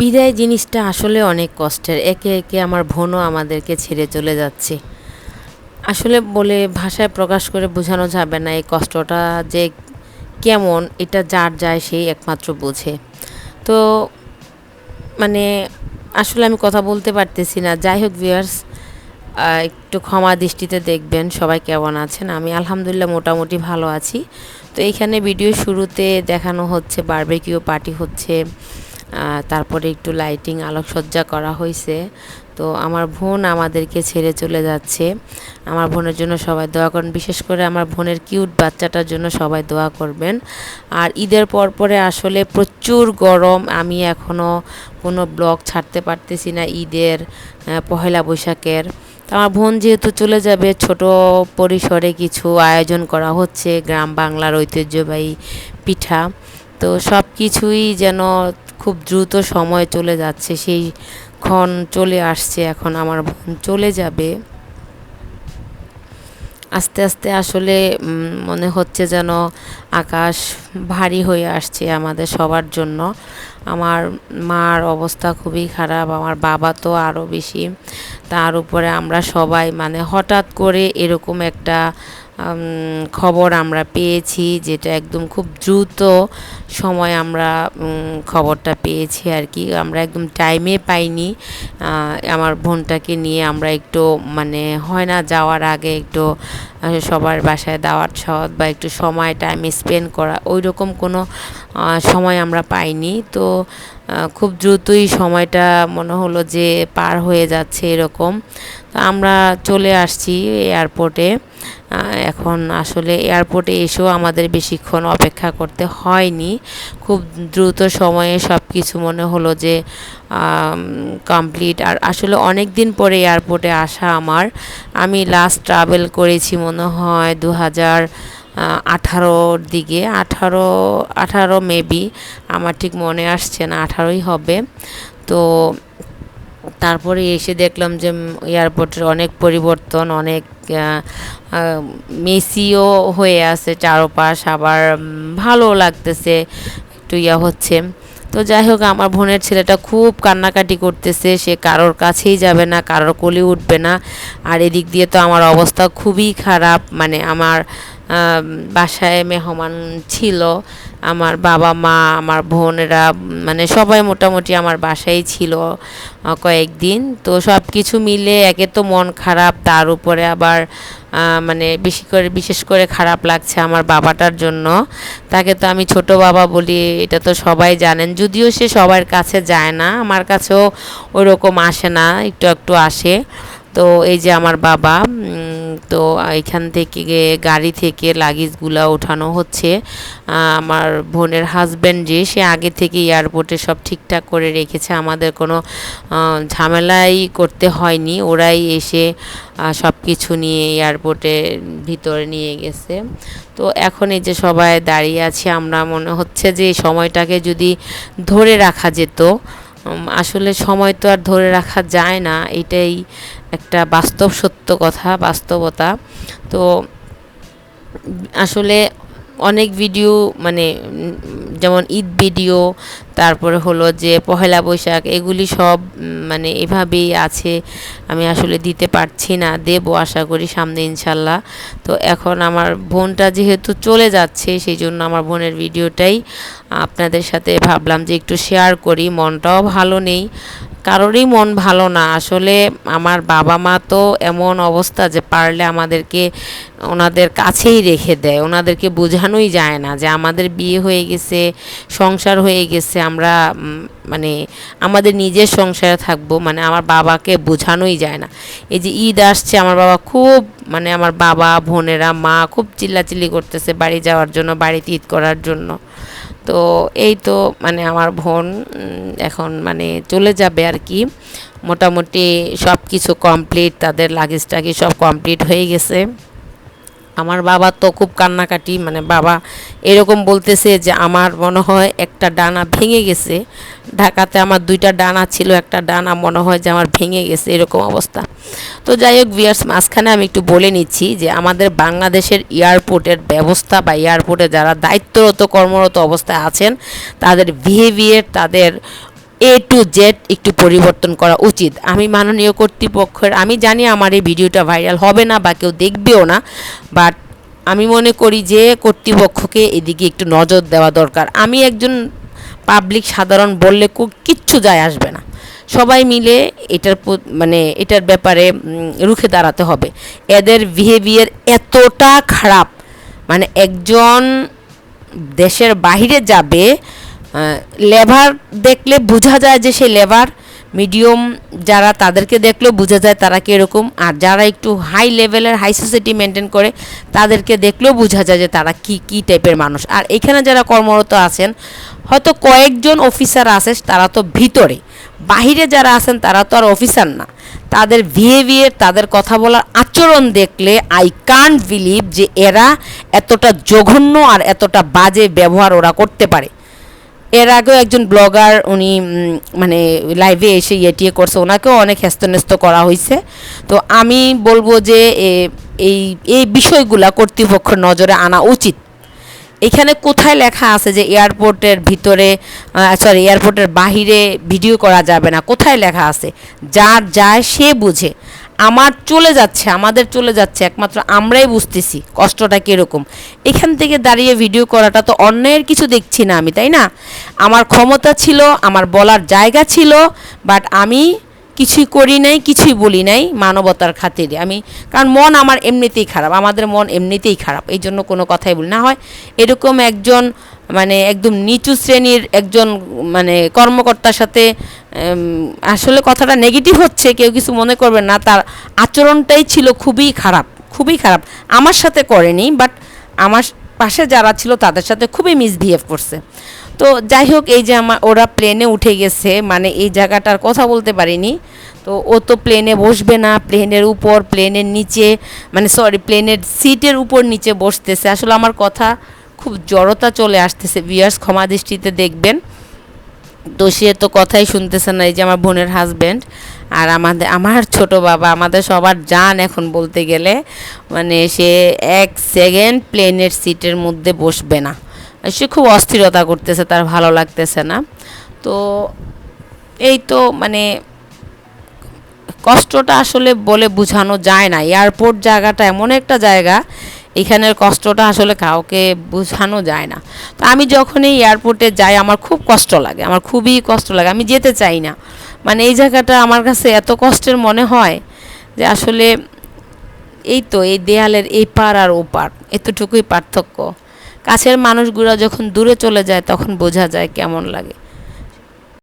বিদায় জিনিসটা আসলে অনেক কষ্টের। একে একে আমার বোনও আমাদেরকে ছেড়ে চলে যাচ্ছে। আসলে বলে ভাষায় প্রকাশ করে বোঝানো যাবে না এই কষ্টটা যে কেমন, এটা যার যায় সেই একমাত্র বোঝে। তো মানে আসলে আমি কথা বলতে পারতেছি না। যাই হোক ভিউয়ার্স একটু ক্ষমা দৃষ্টিতে দেখবেন সবাই কেমন আছেন। আমি আলহামদুলিল্লাহ মোটামুটি ভালো আছি। তো এইখানে ভিডিও শুরুতে দেখানো হচ্ছে বারবেকিউ পার্টি হচ্ছে। তারপরে একটু লাইটিং আলোকসজ্জা করা হয়েছে তো আমার বোন আমাদেরকে ছেড়ে চলে যাচ্ছে। আমার বোনের জন্য সবাই দোয়া করেন। বিশেষ করে আমার বোনের কিউট বাচ্চাটার জন্য সবাই দোয়া করবেন। আর ঈদের পর পরে আসলে প্রচুর গরম। আমি এখনও কোনো ব্লগ ছাড়তে পারতেছি না ঈদের পহেলা বৈশাখের। আমার বোন যেহেতু চলে যাবে, ছোট পরিসরে কিছু আয়োজন করা হচ্ছে। গ্রাম বাংলার ঐতিহ্যবাহী পিঠা। তো সব কিছুই যেন খুব দ্রুত সময় চলে যাচ্ছে, সেই ক্ষণ চলে আসছে এখন আমার বোন। চলে যাবে। আস্তে আস্তে আসলে মনে হচ্ছে যেন আকাশ ভারী হয়ে আসছে আমাদের সবার জন্য। আমার মার অবস্থা খুবই খারাপ, আমার বাবা তো আরও বেশি। তার উপরে আমরা সবাই মানে হঠাৎ করে এরকম একটা খবর আমরা পেয়েছি যেটা একদম খুব দ্রুত সময় আমরা খবরটা পেয়েছি আর কি। আমরা একদম টাইমে পাইনি। আমার বোনটাকে নিয়ে আমরা একটু মানে হয় না যাওয়ার আগে একটু সবার বাসায় দাওয়াত সৎ বা একটু সময় টাইম স্পেন্ড করা ওই রকম কোনো সময় আমরা পাইনি। তো খুব দ্রুতই সময়টা মনে হলো যে পার হয়ে যাচ্ছে এরকম। তো আমরা চলে আসছি এয়ারপোর্টে এখন আসলে এয়ারপোর্টে এসেও আমাদের বেশিক্ষণ অপেক্ষা করতে হয়নি। খুব দ্রুত সময়ে সব কিছু মনে হলো যে কমপ্লিট আর আসলে অনেক দিন পরে এয়ারপোর্টে আসা আমার। আমি লাস্ট ট্রাভেল করেছি মনে হয় দু হাজার আঠারোর দিকে। আঠারো আঠারো মেবি আমার ঠিক মনে আসছে না, আঠারোই হবে। তো তারপরে এসে দেখলাম যে এয়ারপোর্টের অনেক পরিবর্তন, অনেক মেসিও হয়ে আছে চারোপাশ। আবার ভালো লাগতেছে, একটু ইয়া হচ্ছে। তো যাই হোক, আমার বোনের ছেলেটা খুব কান্নাকাটি করতেছে। সে কারোর কাছেই যাবে না, কারোর কোলে উঠবে না। আর এদিক দিয়ে তো আমার অবস্থা খুবই খারাপ। মানে আমার বাসায় মেহমান ছিল। আমার বাবা, মা, আমার বোনেরা মানে সবাই মোটামুটি আমার বাসায় ছিল কয়েকদিন। তো সব কিছু মিলে একে তো মন খারাপ, তার উপরে আবার মানে বেশি করে, বিশেষ করে খারাপ লাগছে আমার বাবাটার জন্য। তাকে তো আমি ছোট বাবা বলি, এটা তো সবাই জানেন। যদিও সে সবার কাছে যায় না, আমার কাছেও ওরকম আসে না, একটু একটু আসে। তো এই যে আমার বাবা তো এখান থেকে গাড়ি থেকে লাগেজগুলো ওঠানো হচ্ছে। আমার বোনের হাজব্যান্ড যে, সে আগে থেকে এয়ারপোর্টে সব ঠিকঠাক করে রেখেছে। আমাদের কোনো ঝামেলাই করতে হয়নি। ওরাই এসে সব কিছু নিয়ে এয়ারপোর্টের ভিতরে নিয়ে গেছে। তো এখন এই যে সবাই দাঁড়িয়ে আছি, আমরা মনে হচ্ছে যে সময়টাকে যদি ধরে রাখা যেত আসলে সময় তো আর ধরে রাখা যায় না, এটাই একটা বাস্তব সত্য কথা, বাস্তবতা। তো আসলে অনেক ভিডিও মানে যেমন ঈদ ভিডিও তারপরে হলো যে পহেলা বৈশাখ, এগুলি সব মানে এভাবেই আছে। আমি আসলে দিতে পারছি না, দেবো আশা করি সামনে ইনশাল্লাহ। তো এখন আমার বোনটা যেহেতু চলে যাচ্ছে, সেই জন্য আমার বোনের ভিডিওটাই আপনাদের সাথে ভাবলাম যে একটু শেয়ার করি। মনটাও ভালো নেই, কারোরই মন ভালো না। আসলে আমার বাবা মা তো এমন অবস্থা যে পারলে আমাদেরকে ওনাদের কাছেই রেখে দেয়। ওনাদেরকে বোঝানোই যায় না যে আমাদের বিয়ে হয়ে গেছে, সংসার হয়ে গেছে, আমরা মানে আমাদের নিজের সংসারে থাকব মানে আমার বাবাকে বোঝানোই যায় না। এই যে ঈদ আসছে, আমার বাবা খুব মানে আমার বাবা, বোনেরা, মা খুব চিল্লাচিল্লি করতেছে বাড়ি যাওয়ার জন্য, বাড়িতে ঈদ করার জন্য। তো এই তো মানে আমার বোন এখন মানে চলে যাবে আর কি। মোটামুটি সব কিছু কমপ্লিট তাদের লাগেজ টাগেজ সব কমপ্লিট হয়ে গেছে। আমার বাবা তো খুব কান্নাকাটি মানে বাবা এরকম বলতেছে যে আমার মনে হয় একটা ডানা ভেঙে গেছে। ঢাকাতে আমার দুইটা ডানা ছিল, একটা ডানা মনে হয় যে আমার ভেঙে গেছে, এরকম অবস্থা। তো যাই হোক বিয়ার্স মাঝখানে আমি একটু বলে নিচ্ছি যে আমাদের বাংলাদেশের এয়ারপোর্টের ব্যবস্থা বা এয়ারপোর্টে যারা দায়িত্বরত, কর্মরত অবস্থায় আছেন, তাদের বিহেভিয়ার তাদের এ টু জেড একটু পরিবর্তন করা উচিত। আমি মাননীয় কর্তৃপক্ষের, আমি জানি আমার এই ভিডিওটা ভাইরাল হবে না বা কেউ দেখবেও না বাট আমি মনে করি যে কর্তৃপক্ষকে এদিকে একটু নজর দেওয়া দরকার। আমি একজন পাবলিক সাধারণ বললে কিচ্ছু যায় আসবে না। সবাই মিলে এটার মানে এটার ব্যাপারে রুখে দাঁড়াতে হবে। এদের বিহেভিয়ার এতটা খারাপ। মানে একজন দেশের বাইরে যাবে লেবার দেখলে বোঝা যায় যে সে লেবার মিডিয়াম যারা তাদেরকে দেখলেও বোঝা যায় তারা কীরকম, আর যারা একটু হাই লেভেলের হাই সোসাইটি মেনটেন করে, তাদেরকে দেখলেও বোঝা যায় যে তারা কি কি টাইপের মানুষ। আর এখানে যারা কর্মরত আছেন, হয়তো কয়েকজন অফিসার আছে, তারা তো ভিতরে। বাহিরে যারা আছেন, তারা তো আর অফিসার না। তাদের বিহেভিয়ার তাদের কথা বলার আচরণ দেখলে আই কান্ট বিলিভ যে এরা এতটা জঘন্য আর এতটা বাজে ব্যবহার ওরা করতে পারে। এর আগেও একজন ব্লগার, উনি মানে লাইভে এসে ইয়েটিয়ে করছে, ওনাকেও অনেক হেস্তনেস্ত করা হয়েছে তো আমি বলব যে এই এই বিষয়গুলা কর্তৃপক্ষের নজরে আনা উচিত। এখানে কোথায় লেখা আছে যে এয়ারপোর্টের ভিতরে সরি এয়ারপোর্টের বাহিরে ভিডিও করা যাবে না? কোথায় লেখা আছে? যার যায় সে বুঝে। আমার চলে যাচ্ছে, আমাদের চলে যাচ্ছে, একমাত্র আমরাই বুঝতেছি কষ্টটা কীরকম। এখান থেকে দাঁড়িয়ে ভিডিও করাটা তো অন্যায়ের কিছু দেখছি না আমি, তাই না? আমার ক্ষমতা ছিল, আমার বলার জায়গা ছিল বাট আমি কিছুই করি নাই কিছুই বলি নাই মানবতার খাতিরে। আমি, কারণ মন আমার এমনিতেই খারাপ, আমাদের মন এমনিতেই খারাপ এই জন্য কোনো কথাই বলি না। হয় এরকম একজন মানে একদম নিচু শ্রেণির একজন মানে কর্মকর্তার সাথে আসলে কথাটা নেগেটিভ হচ্ছে, কেউ কিছু মনে করবেন না, তার আচরণটাই ছিল খুবই খারাপ খুবই খারাপ। আমার সাথে করেনি বাট আমার পাশে যারা ছিল তাদের সাথে খুবই মিসবিহেভ করছে। তো যাই হোক, এই যে আমার, ওরা প্লেনে উঠে গেছে মানে এই জায়গাটার কথা বলতে পারিনি। তো ও তো প্লেনে বসবে না প্লেনের উপর প্লেনের নিচে মানে সরি প্লেনের সিটের উপর নিচে বসতেছে। আসলে আমার কথা খুব জড়তা চলে আসতেছে। বিয়ার্স ক্ষমা দৃষ্টিতে দেখবেন। তো সে তো কথাই শুনতেছে না, এই যে আমার বোনের হাজব্যান্ড আর আমাদের, আমার ছোট বাবা, আমাদের সবার যান এখন বলতে গেলে মানে সে এক সেকেন্ড প্লেনের সিটের মধ্যে বসবে না। সে খুব অস্থিরতা করতেছে, তার ভালো লাগতেছে না। তো এই তো মানে কষ্টটা আসলে বলে বোঝানো যায় না। এয়ারপোর্ট জায়গাটা এমন একটা জায়গা এখানের কষ্টটা আসলে কাউকে বোঝানো যায় না। তো আমি যখনই এয়ারপোর্টে যাই, আমার খুব কষ্ট লাগে, আমার খুবই কষ্ট লাগে। আমি যেতে চাই না। মানে এই জায়গাটা আমার কাছে এত কষ্টের মনে হয় যে আসলে এই তো এই দেয়ালের এই পার আর ও পার এতটুকুই পার্থক্য। কাছের মানুষগুলো যখন দূরে চলে যায়, তখন বোঝা যায় কেমন লাগে।